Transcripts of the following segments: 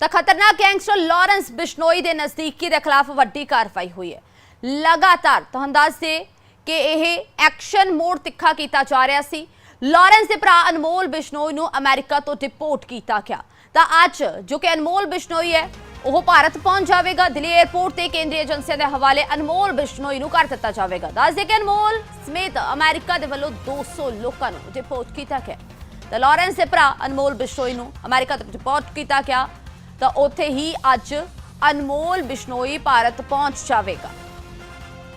ਤਾਂ ਖਤਰਨਾਕ gangster Lawrence Bishnoi ਦੇ ਨਜ਼ਦੀਕੀ ਦੇ ਖਿਲਾਫ ਵੱਡੀ ਕਾਰਵਾਈ ਹੋਈ ਹੈ। ਲਗਾਤਾਰ ਤੁਹਾਨੂੰ ਦੱਸ ਦੇ ਕਿ ਇਹ ਐਕਸ਼ਨ ਮੋਡ ਤਿੱਖਾ ਕੀਤਾ ਜਾ ਰਿਹਾ ਸੀ। ਲਾਰੈਂਸ ਦੇ ਭਰਾ ਅਨਮੋਲ ਬਿਸ਼ਨੋਈ ਨੂੰ ਅਮਰੀਕਾ ਤੋਂ ਡਿਪੋਰਟ ਕੀਤਾ ਗਿਆ। ਤਾਂ ਅੱਜ ਜੋ ਕਿ ਅਨਮੋਲ ਬਿਸ਼ਨੋਈ ਹੈ, ਉਹ ਭਾਰਤ ਪਹੁੰਚ ਜਾਵੇਗਾ। ਦਿੱਲੀ 에ਅਰਪੋਰਟ ਤੇ ਕੇਂਦਰੀ ਏਜੰਸੀਆਂ ਦੇ ਹਵਾਲੇ ਅਨਮੋਲ ਬਿਸ਼ਨੋਈ ਨੂੰ ਕਰ ਦਿੱਤਾ ਜਾਵੇਗਾ। ਦੱਸ ਦੇ ਕਿ ਅਨਮੋਲ ਸਮੇਤ ਅਮਰੀਕਾ ਦੇ ਵੱਲੋਂ 200 ਲੋਕਾਂ ਨੂੰ ਡਿਪੋਰਟ ਕੀਤਾ ਗਿਆ। ਤਾਂ ਲਾਰੈਂਸ ਦੇ ਭਰਾ ਅਨਮੋਲ ਬਿਸ਼ਨੋਈ ਨੂੰ ਅਮਰੀਕਾ ਤੋਂ ਡਿਪੋਰਟ ਕੀਤਾ ਗਿਆ। ਤਾਂ ਉੱਥੇ ਹੀ ਅੱਜ ਅਨਮੋਲ ਬਿਸ਼ਨੋਈ ਭਾਰਤ ਪਹੁੰਚ ਜਾਵੇਗਾ।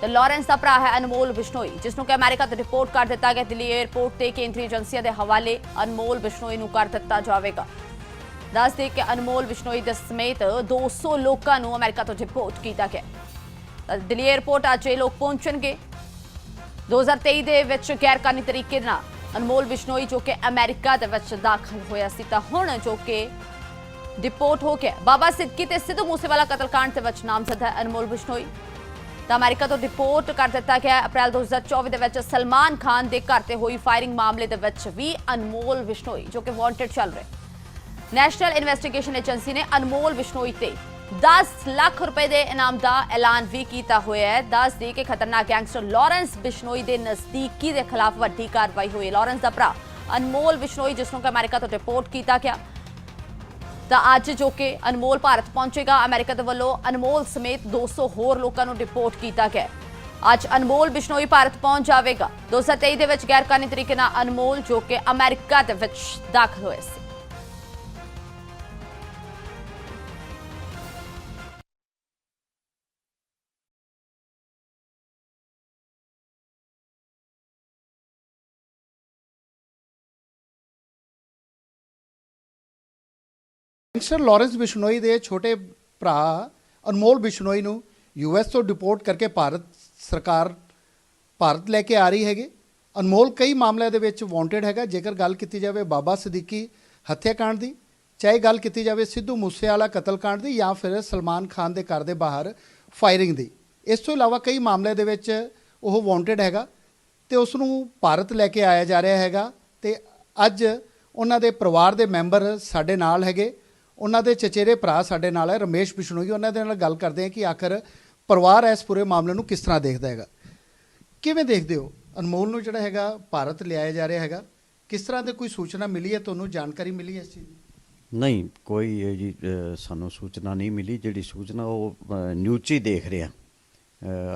ਤੇ ਲਾਰੈਂਸ ਦਾ ਭਰਾ ਹੈ ਅਨਮੋਲ ਬਿਸ਼ਨੋਈ, ਜਿਸ ਨੂੰ ਕਿ ਅਮਰੀਕਾ ਤੋਂ ਰਿਪੋਰਟ ਕਰ ਦਿੱਤਾ ਗਿਆ। ਦਿੱਲੀ 에ਅਰਪੋਰਟ ਤੇ ਕੇਂਦਰੀ ਏਜੰਸੀਆਂ ਦੇ ਹਵਾਲੇ ਅਨਮੋਲ ਬਿਸ਼ਨੋਈ ਨੂੰ ਕਰ ਦਿੱਤਾ ਜਾਵੇਗਾ। ਦੱਸ ਦੇ ਕਿ ਅਨਮੋਲ ਬਿਸ਼ਨੋਈ ਦੇ ਸਮੇਤ 200 ਲੋਕਾਂ ਨੂੰ ਅਮਰੀਕਾ ਤੋਂ ਰਿਪੋਰਟ ਕੀਤਾ ਗਿਆ। ਤਾਂ ਦਿੱਲੀ 에ਅਰਪੋਰਟ ਅੱਜ ਇਹ ਲੋਕ ਪਹੁੰਚਣਗੇ। 2023 ਦੇ ਵਿੱਚ ਗੈਰਕਾਨੂੰਨੀ ਤਰੀਕੇ ਨਾਲ ਅਨਮੋਲ ਬਿਸ਼ਨੋਈ ਜੋ ਕਿ ਅਮਰੀਕਾ ਦੇ ਵਿੱਚ ਦਾਖਲ ਹੋਇਆ ਸੀ, ਤਾਂ ਹੁਣ ਜੋ ਕਿ ਡਿਪੋਰਟ ਹੋ ਕੇ ਬਾਬਾ ਸਿੱਧਕੀ ਤੇ ਸਿੱਧੂ ਮੂਸੇਵਾਲਾ ਕਤਲकांड ਦੇ ਵਿੱਚ ਨਾਮਜ਼ਦ ਹੈ ਅਨਮੋਲ ਬਿਸ਼ਨੋਈ। ਤਾਂ ਅਮਰੀਕਾ ਤੋਂ ਡਿਪੋਰਟ ਕਰ ਦਿੱਤਾ ਗਿਆ ਹੈ। ਅਪ੍ਰੈਲ 2024 ਦੇ ਵਿੱਚ ਸਲਮਾਨ ਖਾਨ ਦੇ ਘਰ ਤੇ ਹੋਈ ਫਾਇਰਿੰਗ ਮਾਮਲੇ ਦੇ ਵਿੱਚ ਵੀ ਅਨਮੋਲ ਵਿਸ਼ਨੋਈ ਜੋ ਕਿ ਵਾਂਟਡ ਚੱਲ ਰਿਹਾ ਨੈਸ਼ਨਲ ਇਨਵੈਸਟੀਗੇਸ਼ਨ ਏਜੰਸੀ ਨੇ ਅਨਮੋਲ ਵਿਸ਼ਨੋਈ ਤੇ 10 ਲੱਖ ਰੁਪਏ ਦੇ ਇਨਾਮ ਦਾ ਐਲਾਨ ਵੀ ਕੀਤਾ ਹੋਇਆ ਹੈ। ਦੱਸ ਦੇ ਕਿ ਖਤਰਨਾਕ ਗੈਂਗਸਟਰ ਲਾਰੈਂਸ ਬਿਸ਼ਨੋਈ ਦੇ ਨਜ਼ਦੀਕੀ ਦੇ ਖਿਲਾਫ ਵੱਡੀ ਕਾਰਵਾਈ ਹੋਈ ਲਾਰੈਂਸ ਦਾ ਭਰਾ ਅਨਮੋਲ ਵਿਸ਼ਨੋਈ ਜਿਸ ਨੂੰ ਕਿ ਅਮਰੀਕਾ ਤੋਂ ਰਿਪੋਰਟ ਕੀਤਾ ਗਿਆ। ਤਾਂ ਅੱਜ ਜੋ ਕਿ ਅਨਮੋਲ ਭਾਰਤ ਪਹੁੰਚੇਗਾ, ਅਮਰੀਕਾ ਦੇ ਵੱਲੋਂ ਅਨਮੋਲ ਸਮੇਤ 200 ਹੋਰ ਲੋਕਾਂ ਨੂੰ ਰਿਪੋਰਟ ਕੀਤਾ ਗਿਆ ਅੱਜ ਅਨਮੋਲ ਬਿਸ਼ਨੋਈ ਭਾਰਤ ਪਹੁੰਚ ਜਾਵੇਗਾ। 2023 ਦੇ ਵਿੱਚ ਗੈਰਕਾਨੂੰਨੀ ਤਰੀਕੇ ਨਾਲ ਅਨਮੋਲ ਜੋ ਕਿ ਅਮਰੀਕਾ ਦੇ ਵਿੱਚ ਦਾਖਲ ਹੋਏ ਸੀ। ਗੈਂਗਸਟਰ ਲਾਰੈਂਸ ਬਿਸ਼ਨੋਈ ਦੇ ਛੋਟੇ ਭਰਾ ਅਨਮੋਲ ਬਿਸ਼ਨੋਈ ਨੂੰ ਯੂਐਸ ਤੋਂ ਡਿਪੋਰਟ ਕਰਕੇ ਭਾਰਤ ਸਰਕਾਰ, ਭਾਰਤ ਲੈ ਕੇ ਆ ਰਹੀ ਹੈਗੀ। ਅਨਮੋਲ ਕਈ ਮਾਮਲਿਆਂ ਦੇ ਵਿੱਚ ਵਾਂਟਡ ਹੈਗਾ। ਜੇਕਰ ਗੱਲ ਕੀਤੀ ਜਾਵੇ ਬਾਬਾ ਸਦੀਕੀ ਹੱਤਿਆਕਾਂਡ ਦੀ, ਚਾਹੇ ਗੱਲ ਕੀਤੀ ਜਾਵੇ ਸਿੱਧੂ ਮੂਸੇਵਾਲਾ ਕਤਲकांड ਦੀ ਜਾਂ ਫਿਰ ਸਲਮਾਨ ਖਾਨ ਦੇ ਘਰ ਦੇ ਬਾਹਰ ਫਾਇਰਿੰਗ ਦੀ। ਇਸ ਤੋਂ ਇਲਾਵਾ ਕਈ ਮਾਮਲਿਆਂ ਦੇ ਵਿੱਚ ਉਹ ਵਾਂਟਡ ਹੈਗਾ ਤੇ ਉਸ ਨੂੰ ਭਾਰਤ ਲੈ ਕੇ ਆਇਆ ਜਾ ਰਿਹਾ ਹੈਗਾ ਤੇ ਅੱਜ ਉਹਨਾਂ ਦੇ ਪਰਿਵਾਰ ਦੇ ਮੈਂਬਰ ਸਾਡੇ ਨਾਲ ਹੈਗੇ। ਉਹਨਾਂ ਦੇ ਚਚੇਰੇ ਭਰਾ ਸਾਡੇ ਨਾਲ ਹੈ, ਰਮੇਸ਼ ਬਿਸ਼ਨੋਈ ਉਹਨਾਂ ਦੇ ਨਾਲ ਗੱਲ ਕਰਦੇ ਹਾਂ ਕਿ ਆਖਰ ਪਰਿਵਾਰ ਇਸ ਪੂਰੇ ਮਾਮਲੇ ਨੂੰ ਕਿਸ ਤਰ੍ਹਾਂ ਦੇਖਦਾ ਹੈਗਾ। ਕਿਵੇਂ ਦੇਖਦੇ ਹੋ? ਅਨਮੋਲ ਨੂੰ ਜਿਹੜਾ ਹੈਗਾ ਭਾਰਤ ਲਿਆਇਆ ਜਾ ਰਿਹਾ ਹੈਗਾ। ਕਿਸ ਤਰ੍ਹਾਂ ਦੇ ਕੋਈ ਸੂਚਨਾ ਮਿਲੀ ਹੈ? ਤੁਹਾਨੂੰ ਜਾਣਕਾਰੀ ਮਿਲੀ ਹੈ ਇਸ ਚੀਜ਼ ਦੀ? ਨਹੀਂ, ਕੋਈ ਇਹ ਜੀ ਸਾਨੂੰ ਸੂਚਨਾ ਨਹੀਂ ਮਿਲੀ। ਜਿਹੜੀ ਸੂਚਨਾ ਉਹ ਨਿਊਜ਼ 'ਚ ਹੀ ਦੇਖ ਰਿਹਾ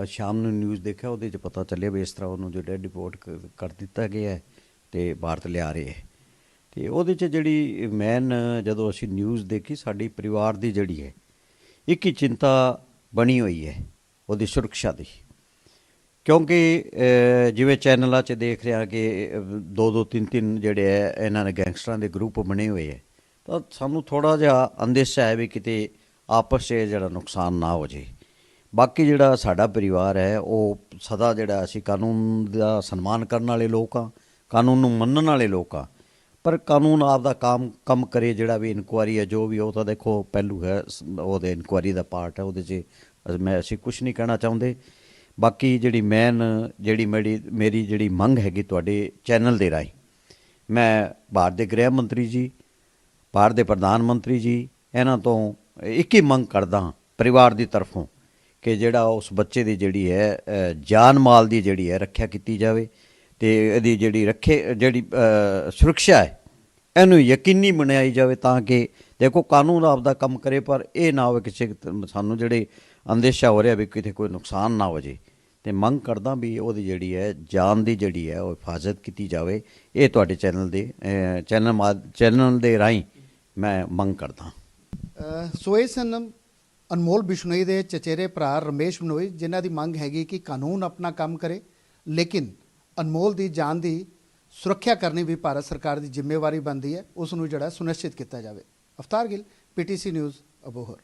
ਅੱਜ ਸ਼ਾਮ ਨੂੰ ਨਿਊਜ਼ ਦੇਖਿਆ, ਉਹਦੇ 'ਚ ਪਤਾ ਚੱਲਿਆ ਵੀ ਇਸ ਤਰ੍ਹਾਂ ਉਹਨੂੰ ਜਿਹੜਾ ਡਿਪੋਰਟ ਕਰ ਦਿੱਤਾ ਗਿਆ ਹੈ ਤੇ ਭਾਰਤ ਲਿਆ ਰਹੇ ਹੈ। ਤੇ ਉਹਦੇ 'ਚ ਜਿਹੜੀ ਮੈਨ ਜਦੋਂ ਅਸੀਂ ਨਿਊਜ਼ ਦੇਖੀ, ਸਾਡੀ ਪਰਿਵਾਰ ਦੀ ਜਿਹੜੀ ਹੈ, ਇੱਕ ਹੀ ਚਿੰਤਾ ਬਣੀ ਹੋਈ ਹੈ ਉਹਦੀ ਸੁਰੱਖਿਆ ਦੀ। ਕਿਉਂਕਿ ਜਿਵੇਂ ਚੈਨਲਾਂ 'ਚ ਦੇਖ ਰਿਹਾ ਕਿ ਦੋ ਦੋ ਤਿੰਨ ਤਿੰਨ ਜਿਹੜੇ ਹੈ, ਇਹਨਾਂ ਨੇ ਗੈਂਗਸਟਰਾਂ ਦੇ ਗਰੁੱਪ ਬਣੇ ਹੋਏ ਹੈ, ਤਾਂ ਸਾਨੂੰ ਥੋੜਾ ਜਿਹਾ ਅੰਦੇਸ਼ਾ ਹੈ ਵੀ ਕਿਤੇ ਆਪਸ 'ਚ ਜਿਹੜਾ ਨੁਕਸਾਨ ਨਾ ਹੋ ਜੇ। ਬਾਕੀ ਜਿਹੜਾ ਸਾਡਾ ਪਰਿਵਾਰ ਹੈ, ਉਹ ਸਦਾ ਜਿਹੜਾ ਅਸੀਂ ਕਾਨੂੰਨ ਦਾ ਸਨਮਾਨ ਕਰਨ ਵਾਲੇ ਲੋਕ ਆ ਕਾਨੂੰਨ ਨੂੰ ਮੰਨਣ ਵਾਲੇ ਲੋਕ ਆ ਪਰ ਕਾਨੂੰਨ ਆਪ ਦਾ ਕੰਮ ਕੰਮ ਕਰੇ ਜਿਹੜਾ ਵੀ ਇਨਕੁਆਰੀ ਹੈ, ਜੋ ਵੀ ਉਹ ਤਾਂ ਦੇਖੋ ਪਹਿਲੂ ਹੈ ਉਹਦੇ ਇਨਕੁਆਰੀ ਦਾ ਪਾਰਟ ਹੈ, ਉਹਦੇ 'ਚ ਮੈਂ ਅਸੀਂ ਕੁਝ ਨਹੀਂ ਕਹਿਣਾ ਚਾਹੁੰਦੇ। ਬਾਕੀ ਜਿਹੜੀ ਮੈਨ ਜਿਹੜੀ ਮੇਰੀ ਮੇਰੀ ਜਿਹੜੀ ਮੰਗ ਹੈਗੀ ਤੁਹਾਡੇ ਚੈਨਲ ਦੇ ਰਾਹੀਂ, ਮੈਂ ਭਾਰਤ ਦੇ ਗ੍ਰਹਿ ਮੰਤਰੀ ਜੀ ਭਾਰਤ ਦੇ ਪ੍ਰਧਾਨ ਮੰਤਰੀ ਜੀ, ਇਹਨਾਂ ਤੋਂ ਇੱਕ ਹੀ ਮੰਗ ਕਰਦਾ ਪਰਿਵਾਰ ਦੀ ਤਰਫੋਂ, ਕਿ ਜਿਹੜਾ ਉਸ ਬੱਚੇ ਦੀ ਜਿਹੜੀ ਹੈ ਜਾਨ ਮਾਲ ਦੀ ਜਿਹੜੀ ਹੈ, ਰੱਖਿਆ ਕੀਤੀ ਜਾਵੇ। ਤੇ ਇਹਦੀ ਜਿਹੜੀ ਰੱਖੇ, ਜਿਹੜੀ ਸੁਰੱਖਿਆ ਹੈ, ਇਹਨੂੰ ਯਕੀਨੀ ਬਣਾਈ ਜਾਵੇ ਤਾਂ ਕਿ ਦੇਖੋ ਕਾਨੂੰਨ ਆਪਦਾ ਕੰਮ ਕਰੇ, ਪਰ ਇਹ ਨਾ ਹੋਵੇ ਕਿਸੇ ਸਾਨੂੰ ਜਿਹੜੇ ਅੰਦੇਸ਼ਾ ਹੋ ਰਿਹਾ ਵੀ ਕਿਤੇ ਕੋਈ ਨੁਕਸਾਨ ਨਾ ਹੋ ਜੇ। ਤੇ ਮੰਗ ਕਰਦਾ ਵੀ ਉਹਦੀ ਜਿਹੜੀ ਹੈ, ਜਾਨ ਦੀ ਜਿਹੜੀ ਹੈ, ਉਹ ਹਿਫਾਜ਼ਤ ਕੀਤੀ ਜਾਵੇ। ਇਹ ਤੁਹਾਡੇ ਚੈਨਲ ਦੇ ਚੈਨਲ ਮਾ- ਚੈਨਲ ਦੇ ਰਾਹੀਂ ਮੈਂ ਮੰਗ ਕਰਦਾ। ਅਹ ਸੋ ਇਹ ਸਨ ਅਨਮੋਲ ਬਿਸ਼ਨੋਈ ਦੇ ਚਚੇਰੇ ਭਰਾ ਰਮੇਸ਼ ਬਿਸ਼ਨੋਈ, ਜਿਨ੍ਹਾਂ ਦੀ ਮੰਗ ਹੈਗੀ ਕਿ ਕਾਨੂੰਨ ਆਪਣਾ ਕੰਮ ਕਰੇ, ਲੇਕਿਨ ਅਨਮੋਲ ਦੀ ਜਾਨ ਦੀ ਸੁਰੱਖਿਆ ਕਰਨੀ ਵੀ ਭਾਰਤ ਸਰਕਾਰ ਦੀ ਜ਼ਿੰਮੇਵਾਰੀ ਬਣਦੀ ਹੈ, ਉਸ ਨੂੰ ਜਿਹੜਾ ਸੁਨਿਸ਼ਚਿਤ ਕੀਤਾ ਜਾਵੇ। Aftar Gill, PTC news, Abohar.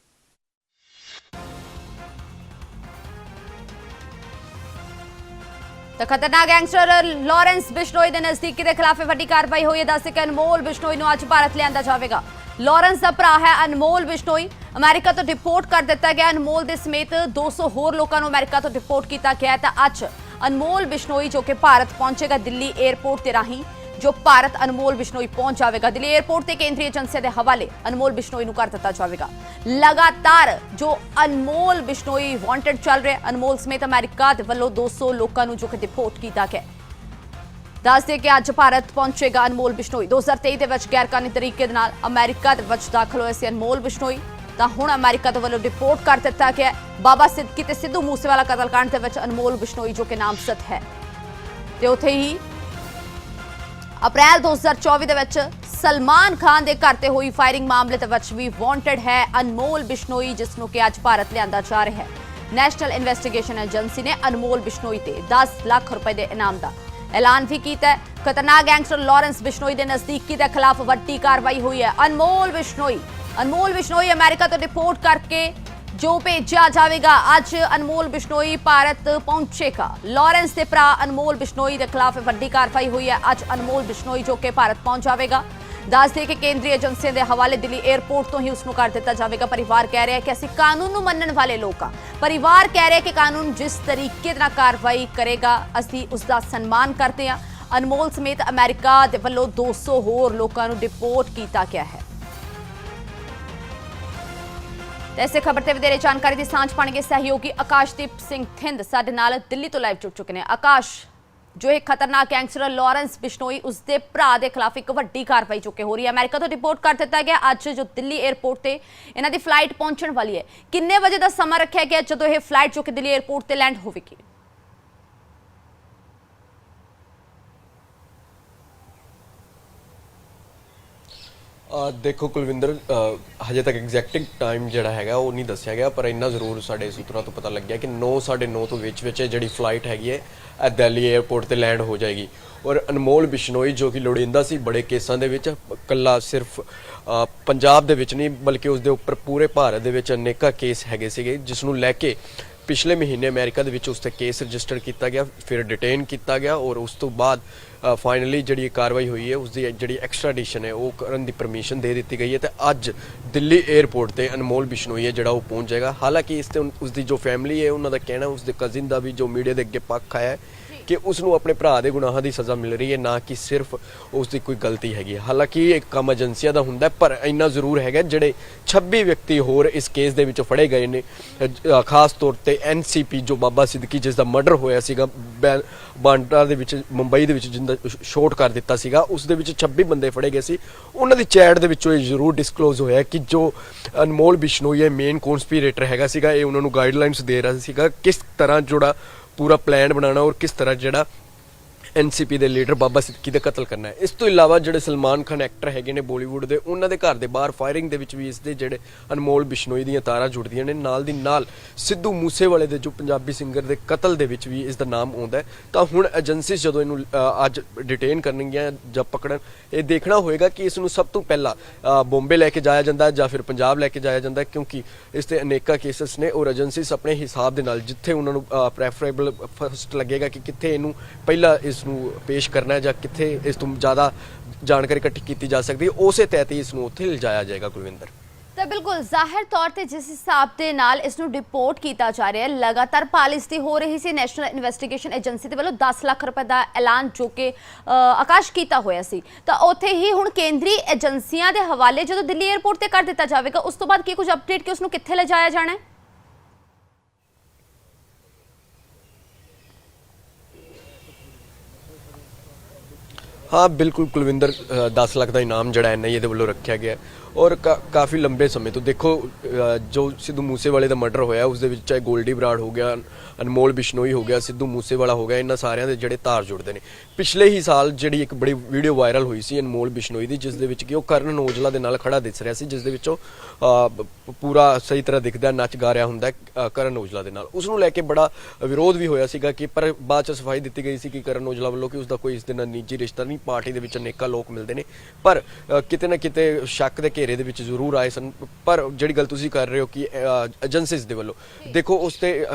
ਤਾਂ ਖਤਰਨਾਕ ਗੈਂਗਸਟਰ ਲਾਰੈਂਸ ਬਿਸ਼ਨੋਈ ਦੇ ਨਜ਼ਦੀਕੀ ਦੇ ਖਿਲਾਫ ਵੱਡੀ ਕਾਰਵਾਈ ਹੋਈ ਹੈ। ਦੱਸੇ ਕਿ ਅਨਮੋਲ ਬਿਸ਼ਨੋਈ ਨੂੰ ਅੱਜ ਭਾਰਤ ਲਿਆਂਦਾ ਜਾਵੇਗਾ। ਲਾਰੈਂਸ ਦਾ ਭਰਾ ਹੈ ਅਨਮੋਲ ਬਿਸ਼ਨੋਈ ਅਮਰੀਕਾ ਤੋਂ ਡਿਪੋਰਟ ਕਰ ਦਿੱਤਾ ਗਿਆ। ਅਨਮੋਲ ਦੇ ਸਮੇਤ 200 ਹੋਰ ਲੋਕਾਂ ਨੂੰ ਅਮਰੀਕਾ ਤੋਂ ਡਿਪੋਰਟ ਕੀਤਾ ਗਿਆ ਤਾਂ ਅੱਜ ਅਨਮੋਲ ਬਿਸ਼ਨੋਈ ਜੋ ਕਿ ਭਾਰਤ ਪਹੁੰਚੇਗਾ ਦਿੱਲੀ 에ਅਰਪੋਰਟ ਤੇ ਰਾਹੀਂ, ਜੋ ਭਾਰਤ ਅਨਮੋਲ ਬਿਸ਼ਨੋਈ ਪਹੁੰਚ ਜਾਵੇਗਾ ਦਿੱਲੀ 에ਅਰਪੋਰਟ ਤੇ ਕੇਂਦਰੀ ਏਜੰਸੀਆਂ ਦੇ ਹਵਾਲੇ, ਅਨਮੋਲ ਬਿਸ਼ਨੋਈ ਨੂੰ ਕਰ ਦਿੱਤਾ ਜਾਵੇਗਾ। ਲਗਾਤਾਰ ਜੋ ਅਨਮੋਲ ਬਿਸ਼ਨੋਈ ਵਾਂਟਡ ਚੱਲ ਰਿਹਾ, ਅਨਮੋਲ ਸਮੇਤ ਅਮਰੀਕਾ ਦੇ ਵੱਲੋਂ 200 ਲੋਕਾਂ ਨੂੰ ਜੋ ਕਿ ਡਿਪੋਰਟ ਕੀਤਾ ਗਿਆ ਦੱਸਦੇ ਕਿ ਅੱਜ ਭਾਰਤ ਪਹੁੰਚੇਗਾ ਅਨਮੋਲ ਬਿਸ਼ਨੋਈ। 2023 ਦੇ ਵਿੱਚ ਗੈਰਕਾਨੂੰਨੀ ਤਰੀਕੇ ਦੇ ਨਾਲ ਅਮਰੀਕਾ ਦੇ ਵਿੱਚ ਦਾਖਲ ਹੋਏ ਸੀ ਅਨਮੋਲ ਬਿਸ਼ਨੋਈ। ਤਾਂ ਹੁਣ ਅਮਰੀਕਾ ਦੇ ਵੱਲੋਂ ਰਿਪੋਰਟ ਕਰ ਦਿੱਤਾ ਗਿਆ ਬਾਬਾ ਸਿੱਧਕੀ ਤੇ ਸਿੱਧੂ ਮੂਸੇਵਾਲਾ ਕਤਲकांड ਦੇ ਵਿੱਚ ਅਨਮੋਲ ਬਿਸ਼ਨੋਈ, ਜੋ ਕਿ ਨਾਮਜ਼ਦ ਹੈ। ਤੇ ਉੱਥੇ ਹੀ ਅਪ੍ਰੈਲ 2024 ਦੇ ਵਿੱਚ ਸਲਮਾਨ ਖਾਨ ਦੇ ਘਰ ਤੇ ਹੋਈ ਫਾਇਰਿੰਗ ਮਾਮਲੇ ਦੇ ਵਿੱਚ ਵੀ ਵਾਂਟਡ ਹੈ ਅਨਮੋਲ ਬਿਸ਼ਨੋਈ, ਜਿਸ ਨੂੰ ਕਿ ਅੱਜ ਭਾਰਤ ਲਿਆਂਦਾ ਜਾ ਰਿਹਾ ਹੈ। ਨੈਸ਼ਨਲ ਇਨਵੈਸਟੀਗੇਸ਼ਨ ਏਜੰਸੀ ਨੇ ਅਨਮੋਲ ਬਿਸ਼ਨੋਈ ਤੇ 10 ਲੱਖ ਰੁਪਏ ਦੇ ਇਨਾਮ ਦਾ ਐਲਾਨ ਵੀ ਕੀਤਾ ਹੈ। ਖਤਰਨਾਕ ਗੈਂਗਸਟਰ ਲਾਰੈਂਸ ਬਿਸ਼ਨੋਈ ਦੇ ਨਜ਼ਦੀਕੀ ਦੇ ਖਿਲਾਫ ਵੱਡੀ ਕਾਰਵਾਈ ਹੋਈ ਹੈ। ਅਨਮੋਲ ਬਿਸ਼ਨੋਈ ਅਨਮੋਲ ਬਿਸ਼ਨੋਈ ਅਮਰੀਕਾ ਤੋਂ ਰਿਪੋਰਟ ਕਰਕੇ ਜੋ ਭੇਜਿਆ ਜਾਵੇਗਾ, ਅੱਜ ਅਨਮੋਲ ਬਿਸ਼ਨੋਈ ਭਾਰਤ ਪਹੁੰਚੇਗਾ। ਲਾਰੈਂਸ ਦੇ ਭਰਾ ਅਨਮੋਲ ਬਿਸ਼ਨੋਈ ਦੇ ਖਿਲਾਫ ਵੱਡੀ ਕਾਰਵਾਈ ਹੋਈ ਹੈ। ਅੱਜ ਅਨਮੋਲ ਬਿਸ਼ਨੋਈ ਜੋ ਕਿ ਭਾਰਤ ਪਹੁੰਚ ਜਾਵੇਗਾ। ਦੱਸਦੇ ਕਿ ਕੇਂਦਰੀ ਏਜੰਸੀਆਂ ਦੇ ਹਵਾਲੇ ਦਿੱਲੀ 에ਅਰਪੋਰਟ ਤੋਂ ਹੀ ਉਸ ਨੂੰ ਕਰ ਦਿੱਤਾ ਜਾਵੇਗਾ। ਪਰਿਵਾਰ ਕਹਿ ਰਿਹਾ ਹੈ ਕਿ ਅਸੀਂ ਕਾਨੂੰਨ ਨੂੰ ਮੰਨਣ ਵਾਲੇ ਲੋਕ ਹਾਂ। ਪਰਿਵਾਰ ਕਹਿ ਰਿਹਾ ਕਿ ਕਾਨੂੰਨ ਜਿਸ ਤਰੀਕੇ ਨਾਲ ਕਾਰਵਾਈ ਕਰੇਗਾ, ਅਸੀਂ ਉਸ ਦਾ ਸਨਮਾਨ ਕਰਦੇ ਹਾਂ। ਅਨਮੋਲ ਸਮੇਤ ਅਮਰੀਕਾ ਦੇ ਵੱਲੋਂ 200 ਹੋਰ ਲੋਕਾਂ ਨੂੰ ਡਿਪੋਰਟ ਕੀਤਾ ਗਿਆ ਹੈ। ਤੇ ਇਸੇ ਖਬਰ ਤੇ ਵਧੇਰੇ ਜਾਣਕਾਰੀ ਦੀ ਸਾਂਝ ਪਾਣਗੇ ਸਹਿਯੋਗੀ ਆਕਾਸ਼ਦੀਪ ਸਿੰਘ ਥਿੰਦ। ਸਾਡੇ ਨਾਲ ਦਿੱਲੀ ਤੋਂ ਲਾਈਵ ਜੁੜ ਚੁੱਕੇ ਨੇ। ਆਕਾਸ਼ ਜੋ ਇਹ ਖਤਰਨਾਕ ਗੈਂਗਸਟਰ ਲਾਰੈਂਸ ਬਿਸ਼ਨੋਈ ਉਸ ਦੇ ਭਰਾ ਦੇ ਖਿਲਾਫ ਇੱਕ ਵੱਡੀ ਕਾਰਵਾਈ ਚੁੱਕੇ ਹੋ ਰਹੀ ਹੈ। ਅਮਰੀਕਾ ਤੋਂ ਰਿਪੋਰਟ ਕਰ ਦਿੱਤਾ ਗਿਆ, ਅੱਜ ਜੋ ਦਿੱਲੀ 에ਅਰਪੋਰਟ ਤੇ ਇਹਨਾਂ ਦੀ ਫਲਾਈਟ ਪਹੁੰਚਣ ਵਾਲੀ ਹੈ। ਕਿੰਨੇ ਵਜੇ ਦਾ ਸਮਾਂ ਰੱਖਿਆ ਗਿਆ ਜਦੋਂ ਇਹ ਫਲਾਈਟ ਜੋ ਕਿ ਦਿੱਲੀ 에ਅਰਪੋਰਟ ਤੇ ਲੈਂਡ ਹੋਵੇਗੀ? ਦੇਖੋ ਕੁਲਵਿੰਦਰ ਹਜੇ ਤੱਕ ਐਗਜ਼ੈਕਟ ਟਾਈਮ ਜਿਹੜਾ ਹੈਗਾ ਉਹ ਨਹੀਂ ਦੱਸਿਆ ਗਿਆ, ਪਰ ਇੰਨਾ ਜ਼ਰੂਰ ਸਾਡੇ ਸੂਤਰਾਂ ਤੋਂ ਪਤਾ ਲੱਗਿਆ ਕਿ 9:30 ਤੋਂ ਵਿੱਚ ਵਿੱਚ ਇਹ ਜਿਹੜੀ ਫਲਾਈਟ ਹੈਗੀ ਹੈ, ਇਹ ਦਿੱਲੀ 에ਅਰਪੋਰਟ ਤੇ ਲੈਂਡ ਹੋ ਜਾਏਗੀ। ਔਰ ਅਨਮੋਲ ਬਿਸ਼ਨੋਈ ਜੋ ਕਿ ਲੋੜੀਂਦਾ ਸੀ ਬੜੇ ਕੇਸਾਂ ਦੇ ਵਿੱਚ, ਕੱਲਾ ਸਿਰਫ ਪੰਜਾਬ ਦੇ ਵਿੱਚ ਨਹੀਂ, ਬਲਕਿ ਉਸ ਦੇ ਉੱਪਰ ਪੂਰੇ ਭਾਰਤ ਦੇ ਵਿੱਚ ਅਨੇਕਾਂ ਕੇਸ ਹੈਗੇ ਸੀਗੇ, ਜਿਸ ਨੂੰ ਲੈ ਕੇ ਪਿਛਲੇ ਮਹੀਨੇ ਅਮਰੀਕਾ ਦੇ ਵਿੱਚ ਉਸ ਤੇ ਕੇਸ ਰਜਿਸਟਰ ਕੀਤਾ ਗਿਆ, ਫਿਰ ਡਿਟੇਨ ਕੀਤਾ ਗਿਆ, ਔਰ ਉਸ ਤੋਂ ਬਾਅਦ ਫਾਈਨਲੀ ਜਿਹੜੀ ਕਾਰਵਾਈ ਹੋਈ ਹੈ ਉਸ ਦੀ ਜਿਹੜੀ ਐਕਸਟ੍ਰੈਡੀਸ਼ਨ ਹੈ, ਉਹ ਕਰਨ ਦੀ ਪਰਮਿਸ਼ਨ ਦੇ ਦਿੱਤੀ ਗਈ ਹੈ ਤੇ ਅੱਜ ਦਿੱਲੀ 에ਅਰਪੋਰਟ ਤੇ ਅਨਮੋਲ ਬਿਸ਼ਨੋਈ ਹੈ ਜਿਹੜਾ ਉਹ ਪਹੁੰਚ ਜਾਏਗਾ। ਹਾਲਾਂਕਿ ਇਸ ਤੇ ਉਨ- ਉਸ ਦੀ ਜੋ ਫੈਮਿਲੀ ਹੈ, ਉਹਨਾਂ ਦਾ ਕਹਿਣਾ ਉਸ ਦੇ ਕਜ਼ਿਨ ਦਾ ਵੀ ਜੋ ਮੀਡੀਆ ਦੇ ਅੱਗੇ ਪੱਖ ਆਇਆ ਹੈ ਕਿ ਉਸ ਨੂੰ ਆਪਣੇ ਭਰਾ ਦੇ ਗੁਨਾਹਾਂ ਦੀ ਸਜ਼ਾ ਮਿਲ ਰਹੀ ਹੈ, ਨਾ ਕਿ ਸਿਰਫ ਉਸ ਦੀ ਕੋਈ ਗਲਤੀ ਹੈਗੀ ਹੈ। ਹਾਲਾਂਕਿ ਇਹ ਕੰਮ ਏਜੰਸੀਆਂ ਦਾ ਹੁੰਦਾ ਪਰ ਇੰਨਾ ਜ਼ਰੂਰ ਹੈਗਾ ਜਿਹੜੇ 26 ਵਿਅਕਤੀ ਹੋਰ ਇਸ ਕੇਸ ਦੇ ਵਿੱਚ ਫੜੇ ਗਏ ਨੇ। ਖਾਸ ਤੌਰ ਤੇ ਐਨਸੀਪੀ ਜੋ ਬਾਬਾ ਸਿੱਦਕੀ ਜਿਸ ਦਾ ਮਰਡਰ ਹੋਇਆ ਸੀਗਾ, ਬੈ- ਬਾਂਡਰਾ ਦੇ ਵਿੱਚ, ਮੁੰਬਈ ਦੇ ਵਿੱਚ ਜਿੰਦਾ ਸ਼ੋਟ ਕਰ ਦਿੱਤਾ ਸੀਗਾ, ਉਸ ਦੇ ਵਿੱਚ 26 ਬੰਦੇ ਫੜੇ ਗਏ ਸੀ। ਉਹਨਾਂ ਦੀ ਚੈਟ ਦੇ ਵਿੱਚੋਂ ਇਹ ਜ਼ਰੂਰ ਡਿਸਕਲੋਜ਼ ਹੋਇਆ ਕਿ ਜੋ ਅਨਮੋਲ ਬਿਸ਼ਨੋਈ ਇਹ ਮੇਨ ਕਨਸਪੀਰੇਟਰ ਹੈਗਾ ਸੀਗਾ, ਇਹ ਉਹਨਾਂ ਨੂੰ ਗਾਈਡਲਾਈਨਸ ਦੇ ਰਿਹਾ ਸੀਗਾ, ਕਿਸ ਤਰ੍ਹਾਂ ਜਿਹੜਾ ਪੂਰਾ ਪਲਾਨ ਬਣਾਉਣਾ ਔਰ ਕਿਸ ਤਰ੍ਹਾਂ ਜਿਹੜਾ ਐਨਸੀਪੀ ਦੇ ਲੀਡਰ ਬਾਬਾ ਸਿੱਦਕੀ ਦਾ ਕਤਲ ਕਰਨਾ ਹੈ। ਇਸ ਤੋਂ ਇਲਾਵਾ ਜਿਹੜੇ ਸਲਮਾਨ ਖਾਨ ਐਕਟਰ ਹੈਗੇ ਨੇ ਬਾਲੀਵੁੱਡ ਦੇ ਉਹਨਾਂ ਦੇ ਘਰ ਦੇ ਬਾਹਰ ਫਾਇਰਿੰਗ ਦੇ ਵਿੱਚ ਵੀ ਇਸ ਦੇ ਜਿਹੜੇ ਅਨਮੋਲ ਬਿਸ਼ਨੋਈ ਦੀਆਂ ਤਾਰਾਂ ਜੁੜਦੀਆਂ ਨੇ। ਨਾਲ ਦੀ ਨਾਲ ਸਿੱਧੂ ਮੂਸੇਵਾਲੇ ਦੇ ਜੋ ਪੰਜਾਬੀ ਸਿੰਗਰ ਦੇ ਕਤਲ ਦੇ ਵਿੱਚ ਵੀ ਇਸ ਦਾ ਨਾਮ ਆਉਂਦਾ ਤਾਂ ਹੁਣ ਏਜੰਸੀਜ਼ ਜਦੋਂ ਇਹਨੂੰ ਅੱਜ ਡਿਟੇਨ ਕਰਨਗੀਆਂ ਜਾਂ ਪਕੜਨ ਇਹ ਦੇਖਣਾ ਹੋਏਗਾ ਕਿ ਇਸ ਨੂੰ ਸਭ ਤੋਂ ਪਹਿਲਾਂ ਅ, ਬੰਬੇ ਲੈ ਕੇ ਜਾਇਆ ਜਾਂਦਾ ਜਾਂ ਫਿਰ ਪੰਜਾਬ ਲੈ ਕੇ ਜਾਇਆ ਜਾਂਦਾ ਕਿਉਂਕਿ ਇਸ ਤੇ ਅਨੇਕਾਂ ਕੇਸਸ ਨੇ ਔਰ ਏਜੰਸੀਜ਼ ਆਪਣੇ ਹਿਸਾਬ ਦੇ ਨਾਲ ਜਿੱਥੇ ਉਹਨਾਂ ਨੂੰ ਪ੍ਰੈਫਰੇਬਲ ਫਸਟ ਲੱਗੇਗਾ ਕਿ ਕਿੱਥੇ ਇਹਨੂੰ ਪਹਿਲਾਂ ਇਸ ਨੂੰ ਪੇਸ਼ ਕਰਨਾ ਹੈ ਜਾਂ ਕਿੱਥੇ ਇਸ ਤੋਂ ਜ਼ਿਆਦਾ ਜਾਣਕਾਰੀ ਇਕੱਠੀ ਕੀਤੀ ਜਾ ਸਕਦੀ ਹੈ ਉਸੇ ਤਹਿਤ ਹੀ ਇਸ ਨੂੰ ਉੱਥੇ ਲਿਜਾਇਆ ਜਾਏਗਾ ਕੁਲਵਿੰਦਰ। ਤਾਂ ਬਿਲਕੁਲ ਜ਼ਾਹਿਰ ਤੌਰ ਤੇ ਜਿਸ ਹਿਸਾਬ ਦੇ ਨਾਲ ਇਸ ਨੂੰ ਡਿਪੋਰਟ ਕੀਤਾ ਜਾ ਰਿਹਾ ਹੈ ਲਗਾਤਾਰ ਪਾਲਿਸੀ ਹੋ ਰਹੀ ਸੀ ਨੈਸ਼ਨਲ ਇਨਵੈਸਟੀਗੇਸ਼ਨ ਏਜੰਸੀ ਦੇ ਵੱਲੋਂ 10 ਲੱਖ ਰੁਪਏ ਦਾ ਐਲਾਨ ਜੋ ਕਿ ਅ, ਆਕਾਸ਼ ਕੀਤਾ ਹੋਇਆ ਸੀ। ਤਾਂ ਉੱਥੇ ਹੀ ਹੁਣ ਕੇਂਦਰੀ ਏਜੰਸੀਆਂ ਦੇ ਹਵਾਲੇ ਜਦੋਂ ਦਿੱਲੀ 에ਅਰਪੋਰਟ ਤੇ ਕਰ ਦਿੱਤਾ ਜਾਵੇਗਾ ਉਸ ਤੋਂ ਬਾਅਦ ਕੀ ਕੁਝ ਅਪਡੇਟ ਕਿ ਉਸ ਨੂੰ ਕਿੱਥੇ ਲਿਜਾਇਆ ਜਾਣਾ ਹੈ? ਹਾਂ ਬਿਲਕੁਲ ਕੁਲਵਿੰਦਰ ਅ, 10 ਲੱਖ ਦਾ ਇਨਾਮ ਜਿਹੜਾ ਐਨਆਈਏ ਦੇ ਵੱਲੋਂ ਰੱਖਿਆ ਗਿਆ ਔਰ ਕਾ- ਕਾਫੀ ਲੰਬੇ ਸਮੇਂ ਤੋਂ ਦੇਖੋ ਜੋ ਸਿੱਧੂ ਮੂਸੇਵਾਲੇ ਦਾ ਮਰਡਰ ਹੋਇਆ ਉਸ ਦੇ ਵਿੱਚ ਚਾਹੇ ਗੋਲਡੀ ਬਰਾੜ ਹੋ ਗਿਆ, ਅਨਮੋਲ ਬਿਸ਼ਨੋਈ ਹੋ ਗਿਆ, ਸਿੱਧੂ ਮੂਸੇਵਾਲਾ ਹੋ ਗਿਆ, ਇਹਨਾਂ ਸਾਰਿਆਂ ਦੇ ਜਿਹੜੇ ਤਾਰ ਜੁੜਦੇ ਨੇ। ਪਿਛਲੇ ਹੀ ਸਾਲ ਜਿਹੜੀ ਇੱਕ ਬੜੀ ਵੀਡੀਓ ਵਾਇਰਲ ਹੋਈ ਸੀ ਅਨਮੋਲ ਬਿਸ਼ਨੋਈ ਦੀ ਜਿਸ ਦੇ ਵਿੱਚ ਕਿ ਉਹ ਕਰਨ ਔਜਲਾ ਦੇ ਨਾਲ ਖੜਾ ਦਿਸ ਰਿਹਾ ਸੀ ਜਿਸ ਦੇ ਵਿੱਚ ਉਹ ਪੂਰਾ ਸਹੀ ਤਰ੍ਹਾਂ ਦਿਖਦਾ, ਨੱਚ ਗਾ ਰਿਹਾ ਹੁੰਦਾ ਕਰਨ ਔਜਲਾ ਦੇ ਨਾਲ। ਉਸ ਨੂੰ ਲੈ ਕੇ ਬੜਾ ਵਿਰੋਧ ਵੀ ਹੋਇਆ ਸੀਗਾ ਕਿ, ਪਰ ਬਾਅਦ ਚ ਸਫ਼ਾਈ ਦਿੱਤੀ ਗਈ ਸੀ ਕਿ ਕਰਨ ਔਜਲਾ ਵੱਲੋਂ ਕਿ ਉਸ ਦਾ ਕੋਈ ਇਸ ਦੇ ਨਾਲ ਨਿੱਜੀ ਰਿਸ਼ਤਾ ਨਹੀਂ, ਪਾਰਟੀ ਦੇ ਵਿੱਚ ਅਨੇਕਾਂ ਲੋਕ ਮਿਲਦੇ ਨੇ। ਪਰ ਕਿਤੇ ਨਾ ਕਿਤੇ ਸ਼ੱਕ ਦੇ ਘੇਰੇ ਦੇ ਵਿੱਚ ਜ਼ਰੂਰ ਆਏ ਸਨ, ਪਰ ਜਿਹੜੀ ਗੱਲ ਤੁਸੀਂ ਕਰ ਰਹੇ ਹੋ ਕਿ ਏਜੰਸੀਜ਼ ਦੇ ਵੱਲੋਂ। ਦੇਖੋ, ਉਸ ਤੇ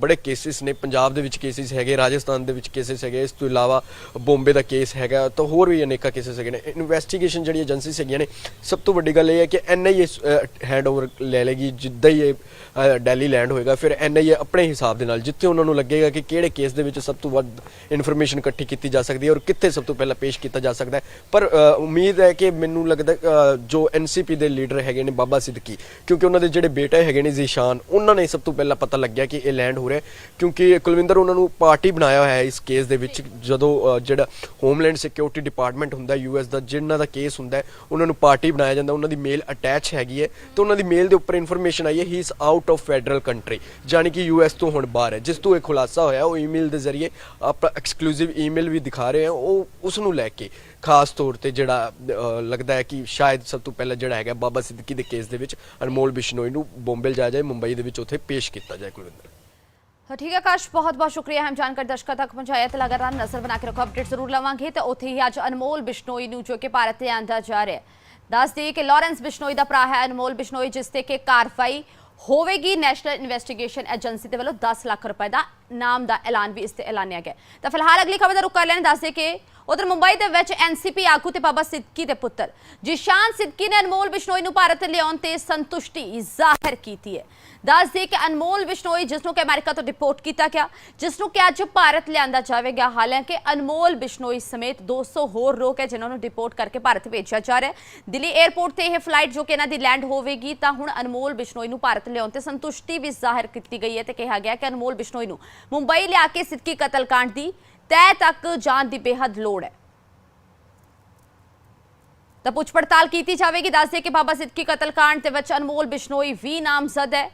ਬੜੇ ਕੇਸਿਸ ਨੇ। ਪੰਜਾਬ ਦੇ ਵਿੱਚ ਕੇਸਿਸ ਹੈਗੇ ਰਾਜਸਥਾਨ ਦੇ ਵਿੱਚ ਕੇਸਿਸ ਹੈਗੇ। ਇਸ ਤੋਂ ਇਲਾਵਾ ਬੰਬੇ ਦਾ ਕੇਸ ਹੈਗਾ ਤਾਂ ਹੋਰ ਵੀ ਅਨੇਕਾਂ ਕੇਸਿਸ ਹੈਗੇ ਨੇ। ਇਨਵੈਸਟੀਗੇਸ਼ਨ ਜਿਹੜੀ ਏਜੰਸੀਜ਼ ਹੈਗੀਆਂ ਨੇ ਸਭ ਤੋਂ ਵੱਡੀ ਗੱਲ ਇਹ ਹੈ ਕਿ ਐਨਆਈਏ ਹੈਂਡਓਵਰ ਲੈ ਲੇਗੀ। ਜਿੱਦਾਂ ਹੀ ਇਹ ਅ, ਦਿੱਲੀ ਲੈਂਡ ਹੋਏਗਾ ਫਿਰ ਐਨਆਈਏ ਆਪਣੇ ਹਿਸਾਬ ਦੇ ਨਾਲ ਜਿੱਥੇ ਉਹਨਾਂ ਨੂੰ ਲੱਗੇਗਾ ਕਿ ਕਿਹੜੇ ਕੇਸ ਦੇ ਵਿੱਚ ਸਭ ਤੋਂ ਵੱਧ ਇਨਫੋਰਮੇਸ਼ਨ ਇਕੱਠੀ ਕੀਤੀ ਜਾ ਸਕਦੀ ਹੈ ਔਰ ਕਿੱਥੇ ਸਭ ਤੋਂ ਪਹਿਲਾਂ ਪੇਸ਼ ਕੀਤਾ ਜਾ ਸਕਦਾ ਹੈ। ਪਰ ਉਮੀਦ ਹੈ ਕਿ ਮੈਨੂੰ ਲੱਗਦਾ ਅ, ਜੋ ਐਨਸੀਪੀ ਦੇ ਲੀਡਰ ਹੈਗੇ ਨੇ ਬਾਬਾ ਸਿੱਦਕੀ ਕਿਉਂਕਿ ਉਹਨਾਂ ਦੇ ਜਿਹੜੇ ਬੇਟੇ ਹੈਗੇ ਨੇ ਜ਼ੀਸ਼ਾਨ ਉਹਨਾਂ ਨੇ ਸਭ ਤੋਂ ਪਹਿਲਾਂ ਪਤਾ ਲੱਗਿਆ ਕਿ ਇਹ ਲੈਂਡ ਹੋ ਰਿਹਾ ਕਿਉਂਕਿ ਕੁਲਵਿੰਦਰ, ਉਹਨਾਂ ਨੂੰ ਪਾਰਟੀ ਬਣਾਇਆ ਹੋਇਆ ਹੈ ਇਸ ਕੇਸ ਦੇ ਵਿੱਚ, ਜਦੋਂ ਜਿਹੜਾ ਹੋਮਲੈਂਡ ਸਿਕਿਉਰਿਟੀ ਡਿਪਾਰਟਮੈਂਟ ਹੁੰਦਾ ਯੂਐਸ ਦਾ, ਜਿਨ੍ਹਾਂ ਦਾ ਕੇਸ ਹੁੰਦਾ ਉਹਨਾਂ ਨੂੰ ਪਾਰਟੀ ਬਣਾਇਆ ਜਾਂਦਾ, ਉਹਨਾਂ ਦੀ ਮੇਲ ਅਟੈਚ ਹੈਗੀ ਹੈ, ਤੇ ਉਹਨਾਂ ਦੀ ਮੇਲ ਦੇ ਉੱਪਰ ਇਨਫੋਰਮੇਸ਼ਨ ਆਈ ਹੈ he is out of federal country ਜਾਨੀ ਕਿ ਯੂਐਸ ਤੋਂ ਹੁਣ ਬਾਹਰ ਹੈ, ਜਿਸ ਤੋਂ ਇਹ ਖੁਲਾਸਾ ਹੋਇਆ, ਉਹ ਈਮੇਲ ਦੇ ਜ਼ਰੀਏ ਆਪਾਂ ਐਕਸਕਲੂਸਿਵ ਈਮੇਲ ਵੀ ਦਿਖਾ ਰਹੇ ਹਾਂ, ਉਹ ਉਸ ਨੂੰ ਲੈ ਕੇ ਖਾਸ ਤੌਰ ਤੇ ਜਿਹੜਾ ਲੱਗਦਾ ਹੈ ਕਿ ਸ਼ਾਇਦ ਸਭ ਤੋਂ ਪਹਿਲਾਂ ਜਿਹੜਾ ਹੈਗਾ, ਬਾਬਾ ਸਿੱਦਕੀ ਦੇ ਕੇਸ ਦੇ ਵਿੱਚ ਅਨਮੋਲ ਬਿਸ਼ਨੋਈ ਨੂੰ ਬੰਬੇ ਲਿਜਾਇਆ ਜਾਏ ਮੁੰਬਈ ਦੇ ਵਿੱਚ ਉੱਥੇ ਪੇਸ਼ ਕੀਤਾ ਜਾਏ ਕੁਲਵਿੰਦਰ। ਤਾਂ ਠੀਕ ਹੈ ਆਕਾਸ਼ ਬਹੁਤ ਬਹੁਤ ਸ਼ੁਕਰੀਆ ਹਮ ਜਾਣਕਾਰੀ ਦਰਸ਼ਕਾਂ ਤੱਕ ਪਹੁੰਚਾਇਆ ਤੇ ਲਗਾਤਾਰ ਨਜ਼ਰ ਬਣਾ ਕੇ ਰੱਖੋ ਅਪਡੇਟ ਜ਼ਰੂਰ ਲਵਾਂਗੇ ਤੇ ਉੱਥੇ ਹੀ ਅੱਜ ਅਨਮੋਲ ਬਿਸ਼ਨੋਈ ਨੂੰ ਜੋ ਕਿ ਭਾਰਤ ਤੇ ਆਂਦਾ ਜਾ ਰਿਹਾ ਹੈ ਦੱਸ ਦਈਏ ਕਿ ਲਾਰੈਂਸ ਬਿਸ਼ਨੋਈ ਦਾ ਭਰਾ ਹੈ ਅਨਮੋਲ ਬਿਸ਼ਨੋਈ ਜਿਸ ਤੇ ਕਿ ਕਾਰਵਾਈ ਹੋਵੇਗੀ ਨੈਸ਼ਨਲ ਇਨਵੈਸਟੀਗੇਸ਼ਨ ਏਜੰਸੀ ਦੇ ਵੱਲੋਂ 10 ਲੱਖ ਰੁਪਏ ਦਾ ਨਾਮ ਦਾ ਐਲਾਨ ਵੀ ਇਸ ਤੇ ਐਲਾਨਿਆ ਗਿਆ। ਤਾਂ ਫਿਲਹਾਲ ਅਗਲੀ ਖਬਰ ਦਾ ਰੁਕ ਕਰ ਲੈਣ, ਦੱਸਦੇ ਕਿ ਉਧਰ ਮੁੰਬਈ ਦੇ ਵਿੱਚ ਐਨਸੀਪੀ ਆਗੂ ਤੇ ਬਾਬਾ ਸਿੱਦਕੀ ਦੇ ਪੁੱਤਰ ਜਿਸ਼ਾਨ ਸਿੱਦਕੀ ਨੇ ਅਨਮੋਲ ਬਿਸ਼ਨੋਈ ਨੂੰ ਭਾਰਤ ਲਿਆਉਣ ਤੇ ਸੰਤੁਸ਼ਟੀ ਜ਼ਾਹਿਰ ਕੀਤੀ ਹੈ। ਦੱਸਦੇ ਕਿ ਅਨਮੋਲ ਬਿਸ਼ਨੋਈ, ਜਿਸ ਨੂੰ ਕਿ ਅਮਰੀਕਾ ਤੋਂ ਡਿਪੋਰਟ ਕੀਤਾ ਗਿਆ, ਜਿਸ ਨੂੰ ਕਿ ਅੱਜ ਭਾਰਤ ਲਿਆਂਦਾ ਜਾਵੇਗਾ। ਹਾਲਾਂਕਿ ਅਨਮੋਲ ਬਿਸ਼ਨੋਈ ਸਮੇਤ 200 ਹੋਰ ਲੋਕ ਹੈ ਜਿਨ੍ਹਾਂ ਨੂੰ ਡਿਪੋਰਟ ਕਰਕੇ ਭਾਰਤ ਭੇਜਿਆ ਜਾ ਰਿਹਾ ਹੈ। ਦਿੱਲੀ 에ਅਰਪੋਰਟ ਤੇ ਇਹ ਫਲਾਈਟ ਜੋ ਕਿ ਇਹਨਾਂ ਦੀ ਲੈਂਡ ਹੋਵੇਗੀ, ਤਾਂ ਹੁਣ ਅਨਮੋਲ ਬਿਸ਼ਨੋਈ ਨੂੰ ਭਾਰਤ ਲਿਆਉਣ ਤੇ ਸੰਤੁਸ਼ਟੀ ਵੀ ਜ਼ਾਹਿਰ ਕੀਤੀ ਗਈ ਹੈ ਤੇ ਕਿਹਾ ਗਿਆ ਕਿ ਅਨਮੋਲ ਬਿਸ਼ਨੋਈ ਨੂੰ ਮੁੰਬਈ ਲਿਆ ਕੇ ਸਿੱਕੀ ਕਤਲकांड ਦੀ ਤੈ ਤੱਕ ਜਾਣ ਦੀ ਬੇਹੱਦ ਲੋੜ ਹੈ। ਤਾਂ ਪੁੱਛ ਪੜਤਾਲ ਕੀਤੀ ਜਾਵੇਗੀ, ਦੱਸ ਦੇ ਕਿ ਬਾਬਾ ਸਿੱਕੀ ਕਤਲकांड ਦੇ ਵਿੱਚ ਅਨਮੋਲ ਬਿਸ਼ਨੋਈ ਵੀ ਨਾਮਜ਼ਦ ਹੈ।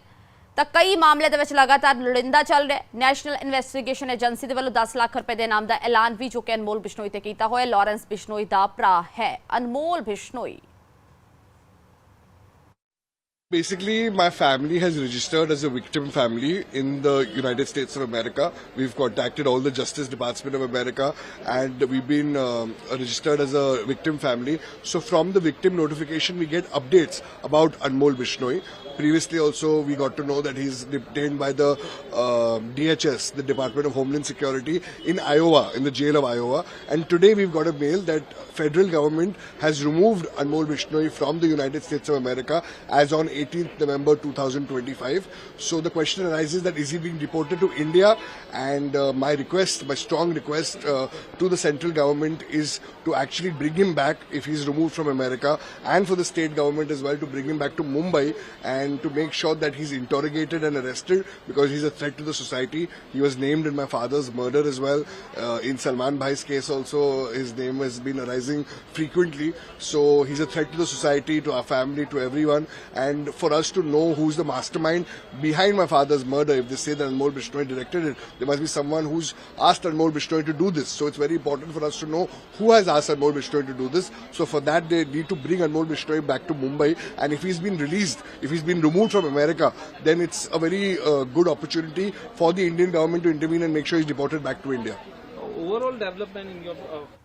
ਤਾਂ ਕਈ ਮਾਮਲੇ ਦੇ ਵਿੱਚ ਲਗਾਤਾਰ ਲੜਿੰਦਾ ਚੱਲ ਰਿਹਾ ਨੈਸ਼ਨਲ ਇਨਵੈਸਟੀਗੇਸ਼ਨ ਏਜੰਸੀ ਦੇ ਵੱਲੋਂ 10 ਲੱਖ ਰੁਪਏ ਦੇ ਨਾਮ ਦਾ ਐਲਾਨ ਵੀ ਜੋ ਕਿ ਅਨਮੋਲ ਬਿਸ਼ਨੋਈ ਤੇ ਕੀਤਾ ਹੋਇਆ ਲਾਰੈਂਸ ਬਿਸ਼ਨੋਈ ਦਾ ਭਰਾ ਹੈ Anmol Bishnoi. Basically, my family has registered as a victim family in the United States of America. We've contacted all the Justice Department of America and we've been um, registered as a victim family. So, from the victim notification, we get updates about Anmol Bishnoi. Previously, also, we got to know that he's detained by the uh, DHS, the Department of Homeland Security, in Iowa, in the jail of Iowa. And today, we've got a mail that federal government has removed Anmol Bishnoi from the United States of America as on 18th November 2025. So the question arises that is he being deported to India? And uh, my request, my strong request uh, to the central government is to actually bring him back if he's removed from America, and for the state government as well to bring him back to Mumbai and to make sure that he's interrogated and arrested because he's a threat to the society. He was named in my father's murder as well. Uh, in Salman Bhai's case also, his name has been arising frequently. So he's a threat to the society, to our family, to everyone. For us to know who's the mastermind behind my father's murder, if they say that Anmol Bishnoi directed it, there must be someone who's asked Anmol Bishnoi to do this. So it's very important for us to know who has asked Anmol Bishnoi to do this. So for that, they need to bring Anmol Bishnoi back to Mumbai. And if he's been released, if he's been removed from America, then it's a very uh, good opportunity for the Indian government to intervene and make sure he's deported back to India. overall development in your uh,